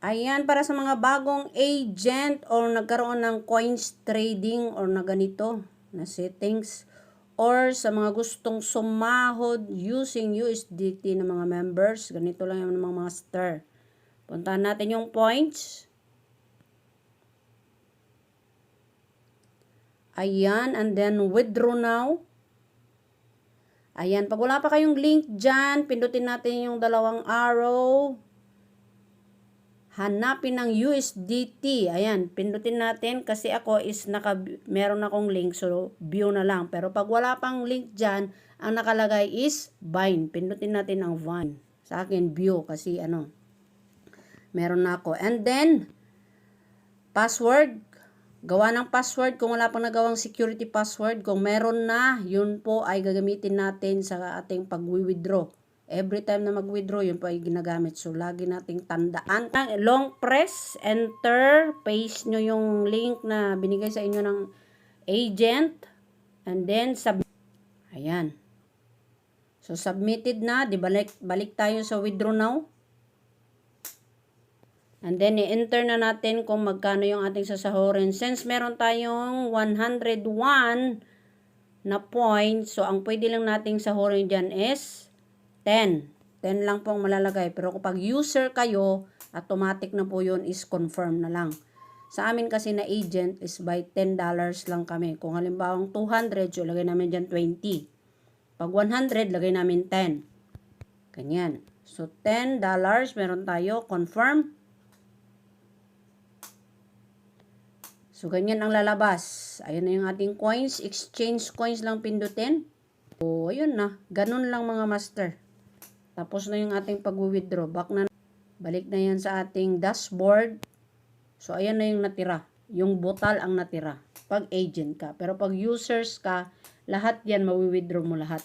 Ayan, para sa mga bagong agent or nagkaroon ng coins trading or na ganito na settings or sa mga gustong sumahod using USDT ng mga members, ganito lang yung mga, star. Puntahan natin yung points. Ayan, and then withdraw now. Ayan, pag wala pa kayong link dyan, pindutin natin yung dalawang arrow. Hanapin ng USDT. Ayan, pindutin natin kasi ako is naka, meron akong link, so view na lang. Pero pag wala pang link dyan, ang nakalagay is bind. Pindutin natin ang bind. Sa akin, view kasi ano, meron na ako. And then, password. Gawa ng password kung wala pang nagawang security password. Kung meron na, yun po ay gagamitin natin sa ating pag-withdraw. Every time na mag-withdraw, yun po ay ginagamit. So, lagi nating tandaan. Long press, enter, paste nyo yung link na binigay sa inyo ng agent. And then, sub Ayan. So, submitted na. Di balik, balik tayo sa withdraw now. And then, i-enter na natin kung magkano yung ating sasahurin. Since meron tayong 101 na points, so ang pwede lang nating sahurin dyan is 10. 10 lang pong malalagay. Pero kapag user kayo, automatic na po yun is confirm na lang. Sa amin kasi na agent is by $10 lang kami. Kung halimbawa 200, so lagay namin dyan 20. Pag 100, lagay namin 10. Ganyan. So, $10 meron tayo. Confirm. So, ganyan ang lalabas. Ayun na yung ating coins. Exchange coins lang pindutin. So, ayun na. Ganun lang mga master. Tapos na yung ating pag-withdraw. Back na. Balik na yan sa ating dashboard. So, ayan na yung natira. Yung butal ang natira. Pag agent ka. Pero pag users ka, lahat yan, mawi-withdraw mo lahat.